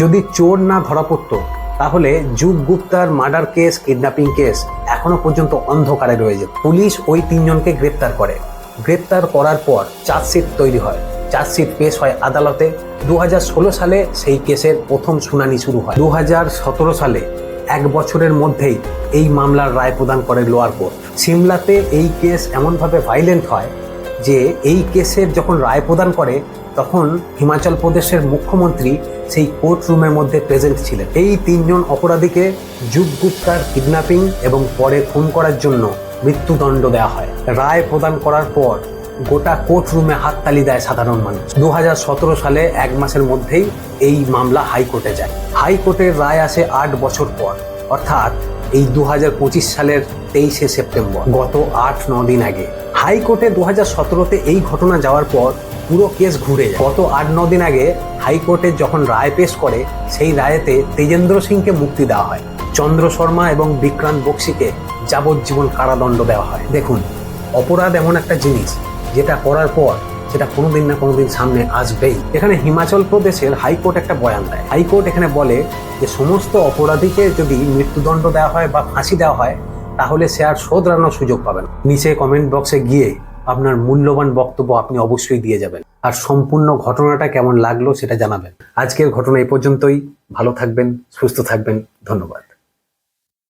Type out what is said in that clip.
যদি চোর না ধরা পড়তো, তাহলে যুগ গুপ্তার মার্ডার কেস, কিডন্যাপিং কেস এখনও পর্যন্ত অন্ধকারে রয়ে যেত। পুলিশ ওই তিনজনকে গ্রেপ্তার করে। গ্রেপ্তার করার পর চার্জশিট তৈরি হয়। চার্জশিট পেশ হয় আদালতে। দু হাজার ষোলো সালে সেই কেসের প্রথম শুনানি শুরু হয়। দু হাজার সতেরো সালে এক বছরের মধ্যেই এই মামলার রায় প্রদান করে লোয়ার কোর্ট। সিমলাতে এই কেস এমনভাবে ভাইলেন্ট হয় যে এই কেসের যখন রায় প্রদান করে, তখন হিমাচল প্রদেশের মুখ্যমন্ত্রী সেই কোর্ট রুমের মধ্যে প্রেজেন্ট ছিলেন। এই তিনজন অপরাধীকে যুগ গুপ্তার কিডন্যাপিং এবং পরে খুন করার জন্য মৃত্যুদণ্ড দেওয়া হয়। রায় প্রদান করার পর গোটা কোর্ট রুমে হাততালি দেয় সাধারণ মানুষ। দু হাজার সতেরো সালে এক মাসের মধ্যেই এই মামলা হাইকোর্টে যায়। হাইকোর্টের রায় আসে আট বছর পর। অর্থাৎ এই দু হাজার পঁচিশ সালের তেইশে সেপ্টেম্বর, গত আট ন দিন আগে। হাইকোর্টে দু হাজার সতেরোতে এই ঘটনা যাওয়ার পর পুরো কেস ঘুরে গত আট ন দিন আগে হাইকোর্টে যখন রায় পেশ করে, সেই রায়েতে তেজেন্দ্র সিংকে মুক্তি দেওয়া হয়। চন্দ্র শর্মা এবং বিক্রান্ত বক্সিকে যাবজ্জীবন কারাদণ্ড দেওয়া হয়। দেখুন, অপরাধ এমন একটা জিনিস, যেটা করার পর সেটা কোনোদিন না কোনোদিন সামনে আসবেই। এখানে হিমাচল প্রদেশের হাইকোর্ট একটা বয়ান দেয়। হাইকোর্ট এখানে বলে যে সমস্ত অপরাধীকে যদি মৃত্যুদণ্ড দেওয়া হয় বা ফাঁসি দেওয়া হয়, তাহলে সে আর শোধরানোর সুযোগ পাবেন নিচে কমেন্ট বক্সে গিয়ে আপনার মূল্যবান বক্তব্য আপনি অবশ্যই দিয়ে যাবেন। আর সম্পূর্ণ ঘটনাটা কেমন লাগল সেটা জানাবেন। আজকের ঘটনা এই পর্যন্তই। ভালো থাকবেন, সুস্থ থাকবেন। ধন্যবাদ।